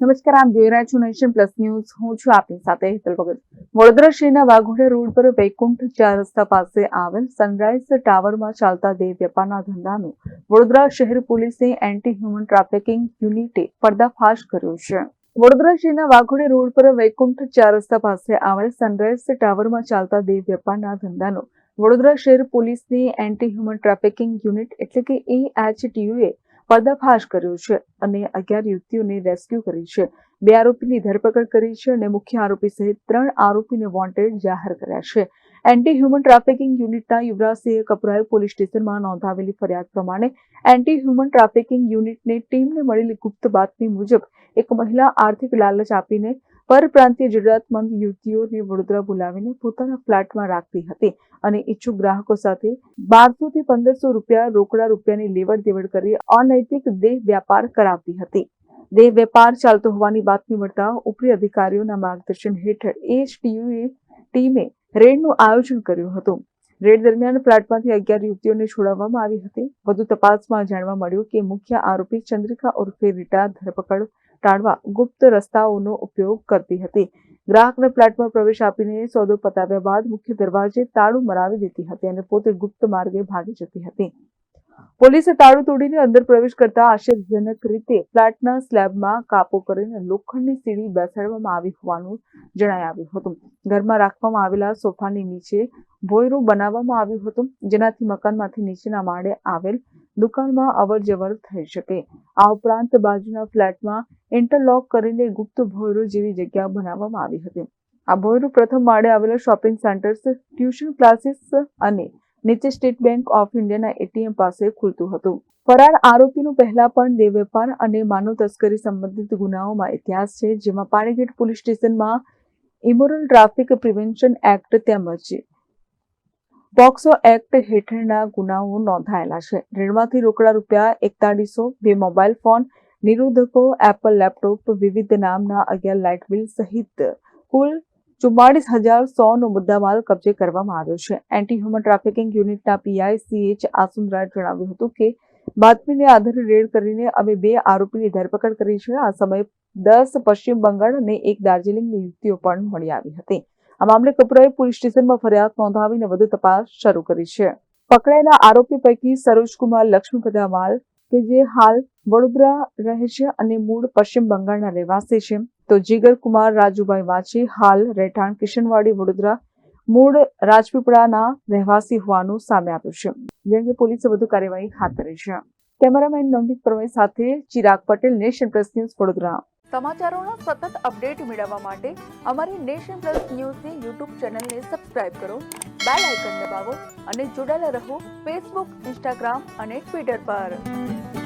નમસ્કાર, આપ જોઈ રહ્યા છો નેશન પ્લસ ન્યૂઝ. હું છું આપની સાથે હેતલ ભગત. વડોદરા શહેરના વાઘોડા રોડ પર વૈકુંઠ ચાર રસ્તા પાસે આવેલ સનરાઈઝ ટાવરમાં ચાલતા દેહ વેપારના ધંધાનું વડોદરા શહેર પોલીસે એન્ટી હ્યુમન ટ્રાફિકિંગ યુનિટે પર્દાફાશ કર્યો છે. વડોદરા શહેરના વાઘોડે રોડ પર વૈકુંઠ ચાર રસ્તા પાસે આવેલ સનરાઈઝ ટાવરમાં ચાલતા દેહ વેપારના ધંધાનો વડોદરા શહેર પોલીસની એન્ટી હ્યુમન ટ્રાફિકિંગ યુનિટ એટલે કે એએચટીયુએ પર્દાફાશ કર્યો છે અને અગિયાર યુવતીઓને રેસ્ક્યુ કરી છે. બે આરોપીની ધરપકડ કરી છે અને મુખ્ય આરોપી સહિત ત્રણ આરોપીને વોન્ટેડ જાહેર કર્યા છે. એન્ટી હ્યુમન ટ્રાફિકિંગ યુનિટના યુવરાજસિંહે કપરાએ પોલીસ સ્ટેશનમાં નોંધાવેલી ફરિયાદ પ્રમાણે એન્ટી હ્યુમન ટ્રાફિકિંગ યુનિટની ટીમને મળેલી ગુપ્ત બાતમી મુજબ એક મહિલા આર્થિક લાલચ આપીને પરપ્રાંતીય જરૂરિયાતમંદ યુવતીઓને વડોદરા બોલાવીને પોતાના ફ્લેટમાં રાખતી હતી અને ઈચ્છુક ગ્રાહકો સાથે બારસો થી પંદરસો રૂપિયા રોકડા રૂપિયાની લેવડ દેવડ કરી અનૈતિક દેહ વ્યાપાર કરાવતી હતી. દેહ વેપાર ચાલતો હોવાની બાતમી મળતા ઉપરી અધિકારીઓના માર્ગદર્શન હેઠળ એચટીયુ ટીમે રેડનું આયોજન કર્યું હતું. રેડ દરમિયાન ફ્લેટમાંથી અગિયાર યુવતીઓને છોડાવવામાં આવી હતી. વધુ તપાસમાં જાણવા મળ્યું કે મુખ્ય આરોપી ચંદ્રિકા ઉર્ફે રીટા ધરપકડ ટાળવા ગુપ્ત રસ્તાઓનો ઉપયોગ કરતી હતી. ગ્રાહકને ફ્લેટમાં પ્રવેશ આપીને સોદો પતાવ્યા બાદ મુખ્ય દરવાજે તાળું મરાવી દેતી હતી અને પોતે ગુપ્ત માર્ગે ભાગી જતી હતી. પોલીસે તાળું તોડીને અંદર પ્રવેશ કરતા આશ્ચર્યજનક રીતે ફ્લેટના સ્લેબમાં કાપો કરીને લોખંડની સીડી બેસાડવામાં આવી હોવાનું જણાઈ આવ્યું હતું. ઘરમાં રાખવામાં આવેલા સોફાની નીચે ભોયરું બનાવવામાં આવ્યું હતું, જેનાથી મકાનમાંથી નીચેના માળે આવેલ દુકાનમાં અવર જવર થઈ શકે. આ ઉપરાંત બાજુના ફ્લેટમાં ઇન્ટરલોક કરીને ગુપ્ત ભોયરો જેવી જગ્યા બનાવવામાં આવી હતી. આ ભોયરું પ્રથમ માળે આવેલા શોપિંગ સેન્ટર્સ, ટ્યુશન ક્લાસીસ અને નીચે સ્ટેટ બેંક ઓફ ઇન્ડિયાના એટીએમ પાસે ખુલતું હતું. ફરાર આરોપીનું પહેલા પણ દેહ વેપાર અને માનવ તસ્કરી સંબંધિત ગુનાઓમાં ઇતિહાસ છે, જેમાં પાણીગેટ પોલીસ સ્ટેશનમાં ઇમોરલ ટ્રાફિક પ્રિવેન્શન એક્ટ તેમજ પોક્સો એક્ટ હેઠળના ગુનાઓ નોંધાયેલા છે. રેડમાંથી રોકડા રૂપિયા એકતાળીસો બે મોબાઈલ ફોન, નિરોધકો, એપલ લેપટોપ, વિવિધ નામના અગિયાર લાઇટ બિલ સહિત કુલ ચુમ્માળીસ હજાર સોનો મુદ્દામાલ કબજે કરવામાં આવ્યો છે એન્ટી હ્યુમન ટ્રાફિકિંગ યુનિટના પીઆઈ સીએચ આસુંદરાએ જણાવ્યું હતું કે બાતમીને આધારે રેડ કરીને અમે બે આરોપીની ધરપકડ કરી છે આ સમયે દસ પશ્ચિમ બંગાળ અને એક દાર્જિલિંગની યુવતીઓ પણ મળી આવી હતી। આ મામલે કપૂરાએ પોલીસ સ્ટેશનમાં ફરિયાદ નોંધાવીને વધુ તપાસ શરૂ કરી છે। પકડાયેલા આરોપી પૈકી સરોજકુમાર લક્ષ્મીપદા માલ, કે જે હાલ વડોદરા રહે છે અને મૂળ પશ્ચિમ બંગાળના રહેવાસી છે તો જીગર રાજુભાઈ વાંચી, હાલ રહેઠાણ કિશનવાડી, વડોદરા, મૂળ રાજપીપળાના રહેવાસી હોવાનું સામે આવ્યું છે. જે અંગે પોલીસે વધુ કાર્યવાહી હાથ ધરી છે. કેમેરામેન નવનીત પ્રવીણ સાથે Chirag Patel, Nation Plus news, Vadodara. સમાચારોના સતત અપડેટ મેળવવા માટે અમારી નેશન પ્લસ ન્યૂઝની યુટ્યુબ ચેનલને સબસ્ક્રાઇબ કરો, બેલ આઇકન દબાવો અને જોડાયેલા રહો ફેસબુક, ઇન્સ્ટાગ્રામ અને ટ્વિટર પર.